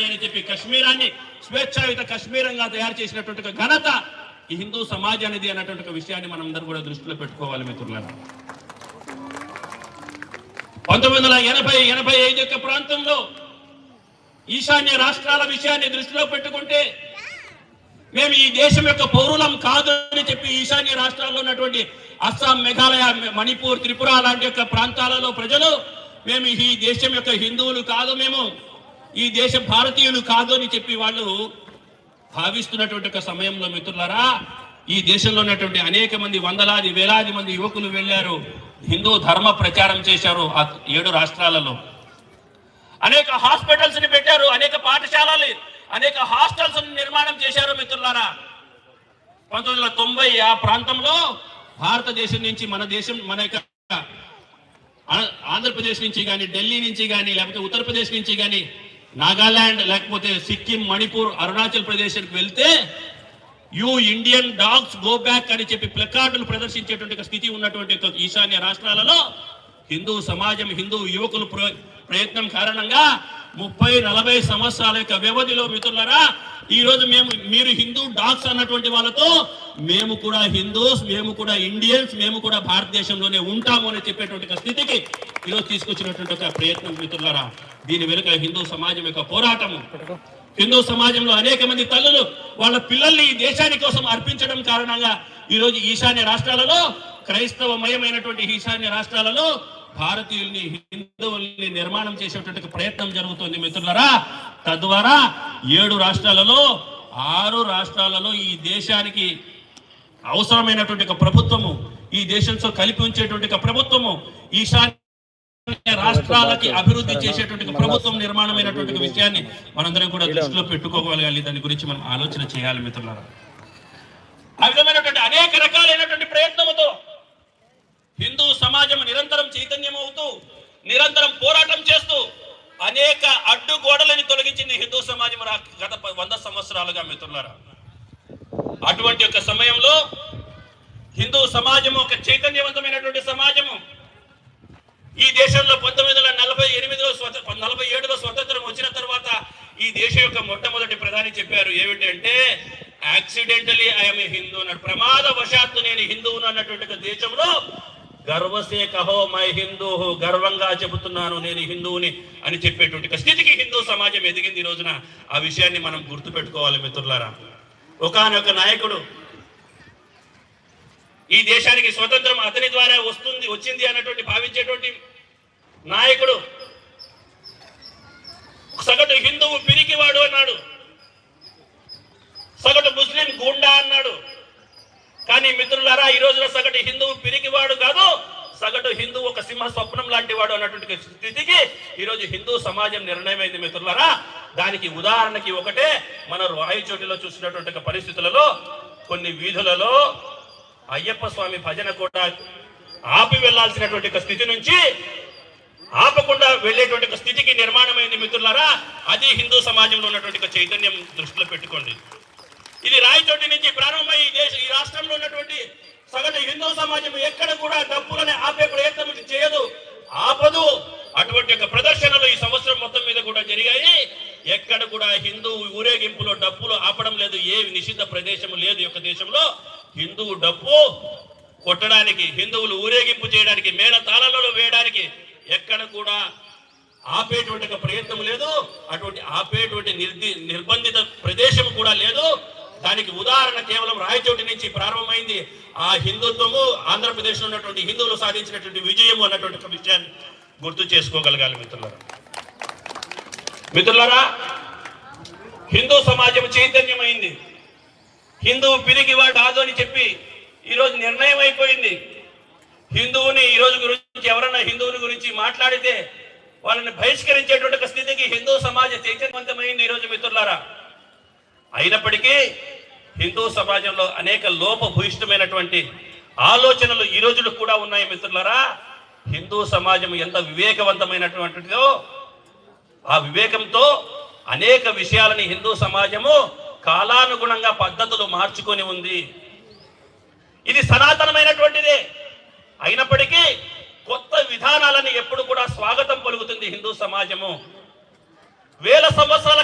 అని చెప్పి కశ్మీరాన్ని స్వేచ్ఛాయుత కశ్మీరంగా తయారు చేసినటువంటి ఘనత ఈ హిందూ సమాజానిది అన్నటువంటి ఒక విషయాన్ని మనం అందరూ కూడా దృష్టిలో పెట్టుకోవాలి మిత్రులారా. పంతొమ్మిది వందల ఎనభై ఎనభై ఐదు యొక్క ప్రాంతంలో ఈశాన్య రాష్ట్రాల విషయాన్ని దృష్టిలో పెట్టుకుంటే మేము ఈ దేశం యొక్క పౌరులం కాదు అని చెప్పి ఈశాన్య రాష్ట్రాల్లో ఉన్నటువంటి అస్సాం మేఘాలయ మణిపూర్ త్రిపుర లాంటి యొక్క ప్రాంతాలలో ప్రజలు మేము ఈ దేశం యొక్క హిందువులు కాదు మేము ఈ దేశ భారతీయులు కాదు అని చెప్పి వాళ్ళు భావిస్తున్నటువంటి ఒక సమయంలో మిత్రులారా ఈ దేశంలో ఉన్నటువంటి అనేక మంది వందలాది వేలాది మంది యువకులు వెళ్ళారు హిందూ ధర్మ ప్రచారం చేశారు ఆ ఏడు రాష్ట్రాలలో. అనేక హాస్పిటల్స్ని పెట్టారు అనేక పాఠశాలలు అనేక హాస్టల్స్ నిర్మాణం చేశారు మిత్రులారా. పంతొమ్మిది వందల తొంభై ఆ ప్రాంతంలో భారతదేశం నుంచి మన దేశం మన యొక్క ఆంధ్రప్రదేశ్ నుంచి కానీ ఢిల్లీ నుంచి కానీ లేకపోతే ఉత్తరప్రదేశ్ నుంచి కానీ నాగాలాండ్ లేకపోతే సిక్కిం మణిపూర్ అరుణాచల్ ప్రదేశ్కి వెళ్తే you Indian dogs go back అని చెప్పి ప్లకార్డులు ప్రదర్శించేటువంటి స్థితి ఉన్నటువంటి ఈశాన్య రాష్ట్రాలలో హిందూ సమాజం హిందూ యువకులు ప్రయత్నం కారణంగా ముప్పై నలభై సంవత్సరాల యొక్క వ్యవధిలో మిత్రులరా ఈ రోజు మేము మీరు హిందూ డాగ్స్ అన్నటువంటి వాళ్ళతో మేము కూడా హిందూస్ మేము కూడా ఇండియన్స్ మేము కూడా భారతదేశంలోనే ఉంటాము అని చెప్పేటువంటి స్థితికి ఈరోజు తీసుకొచ్చినటువంటి ఒక ప్రయత్నం మిత్రులారా దీని వెనుక హిందూ సమాజం యొక్క పోరాటము. హిందూ సమాజంలో అనేక మంది తల్లులు వాళ్ళ పిల్లల్ని ఈ దేశాని కోసం అర్పించడం కారణంగా ఈ రోజు ఈశాన్య రాష్ట్రాలలో క్రైస్తవమయమైనటువంటి ఈశాన్య రాష్ట్రాలలో భారతీయుల్ని హిందువుల్ని నిర్మాణం చేసేటువంటి ప్రయత్నం జరుగుతుంది మిత్రులరా తద్వారా ఏడు రాష్ట్రాలలో ఆరు రాష్ట్రాలలో ఈ దేశానికి అవసరమైనటువంటి ఒక ప్రభుత్వము ఈ దేశంతో కలిపి ఉంచేటువంటి ఒక ప్రభుత్వము ఈశాన్య రాష్ట్రాలకి అభివృద్ధి చేసేటువంటి ప్రభుత్వం నిర్మాణమైనటువంటి విషయాన్ని మనందరం కూడా దృష్టిలో పెట్టుకోగలగాలి. దాని గురించి మనం ఆలోచన చేయాలి మిత్రులారా. ఆ విధమైనటువంటి అనేక రకాలైనటువంటి ప్రయత్నముతో హిందూ సమాజం నిరంతరం చైతన్యమవుతూ నిరంతరం పోరాటం చేస్తూ అనేక అడ్డుగోడలని తొలగించింది హిందూ సమాజం గత వంద సంవత్సరాలుగా మిత్రులారా. అటువంటి ఒక సమయంలో హిందూ సమాజము ఒక చైతన్యవంతమైనటువంటి సమాజము ఈ దేశంలో పంతొమ్మిది వందల నలభై ఎనిమిదిలో స్వతంత్ర నలభై ఏడులో స్వతంత్రం వచ్చిన తర్వాత ఈ దేశం యొక్క మొట్టమొదటి ప్రధాని చెప్పారు. ఏమిటంటే యాక్సిడెంటలీ ఐఎమ్ హిందూ అన్నాడు. ప్రమాదవశాత్తు నేను హిందువును అన్నటువంటి దేశంలో గర్వసే కహో మై హిందూ గర్వంగా చెబుతున్నాను నేను హిందువుని అని చెప్పేటువంటి స్థితికి హిందూ సమాజం ఎదిగింది ఈ రోజున. ఆ విషయాన్ని మనం గుర్తుపెట్టుకోవాలి మిత్రులారా. ఒకనొక నాయకుడు ఈ దేశానికి స్వతంత్రం అతని ద్వారా వస్తుంది వచ్చింది అన్నటువంటి భావించేటువంటి నాయకుడు. సగటు హిందువు పిరికివాడు అన్నాడు. సగటు ముస్లిం గుండా అన్నాడు. కానీ మిత్రులారా ఈ రోజున సగటు హిందువు పిరికివాడు కాదు సగటు హిందూ ఒక సింహ స్వప్నం లాంటి వాడు అన్నటువంటి స్థితికి ఈ రోజు హిందూ సమాజం నిర్ణయమైంది మిత్రులారా. దానికి ఉదాహరణకి ఒకటే మన రాయచోటిలో చూసినటువంటి పరిస్థితులలో కొన్ని వీధులలో అయ్యప్ప స్వామి భజన కూడా ఆపి వెళ్ళాల్సినటువంటి స్థితి నుంచి ఆపకుండా వెళ్ళేటువంటి స్థితికి నిర్మాణమైంది మిత్రులారా అది హిందూ సమాజంలో ఉన్నటువంటి చైతన్యం దృష్టిలో పెట్టుకోండి. ఇది రాయచోటి నుంచి ప్రారంభమై ఈ దేశ ఈ రాష్ట్రంలో ఉన్నటువంటి సగటు హిందూ సమాజం ఎక్కడ కూడా డబ్బులని ఆపే ప్రయత్నం ఇది చేయదు ఆపదు అటువంటి ఒక ప్రదర్శనలు ఈ సంవత్సరం మొత్తం మీద కూడా జరిగాయి ఎక్కడ కూడా హిందూ ఊరేగింపులో డప్పులు ఆపడం లేదు ఏ నిషిద్ధ ప్రదేశం లేదు ఈ యొక్క దేశంలో. హిందువు డప్పు కొట్టడానికి హిందువులు ఊరేగింపు చేయడానికి మేళ తాళాలలో వేయడానికి ఎక్కడ కూడా ఆపేటువంటి ప్రయత్నం లేదు. అటువంటి ఆపేటువంటి నిర్ది నిర్బంధిత ప్రదేశం కూడా లేదు. దానికి ఉదాహరణ కేవలం రాయచోటి నుంచి ప్రారంభమైంది. ఆ హిందుత్వము ఆంధ్రప్రదేశ్లో ఉన్నటువంటి హిందువులు సాధించినటువంటి విజయము అన్నటువంటి ఒక విషయాన్ని గుర్తు చేసుకోగలగాలి మిత్రులారా. మిత్రులారా హిందూ సమాజం చైతన్యమైంది. హిందువు పిరికి వాడు కాదు అని చెప్పి ఈరోజు నిర్ణయం అయిపోయింది. హిందువుని ఈ రోజు గురించి ఎవరన్నా హిందువుని గురించి మాట్లాడితే వాళ్ళని బహిష్కరించేటువంటి ఒక స్థితికి హిందూ సమాజం చైతన్యవంతమైంది ఈరోజు మిత్రులారా. అయినప్పటికీ హిందూ సమాజంలో అనేక లోపభూయిష్టమైనటువంటి ఆలోచనలు ఈ రోజులు కూడా ఉన్నాయి మిత్రులారా. హిందూ సమాజం ఎంత వివేకవంతమైనటువంటిదో ఆ వివేకంతో అనేక విషయాలని హిందూ సమాజము కాలానుగుణంగా పద్ధతులు మార్చుకొని ఉంది. ఇది సనాతనమైనటువంటిదే. అయినప్పటికీ కొత్త విధానాలని ఎప్పుడు కూడా స్వాగతం పలుకుతుంది హిందూ సమాజము. వేల సంవత్సరాల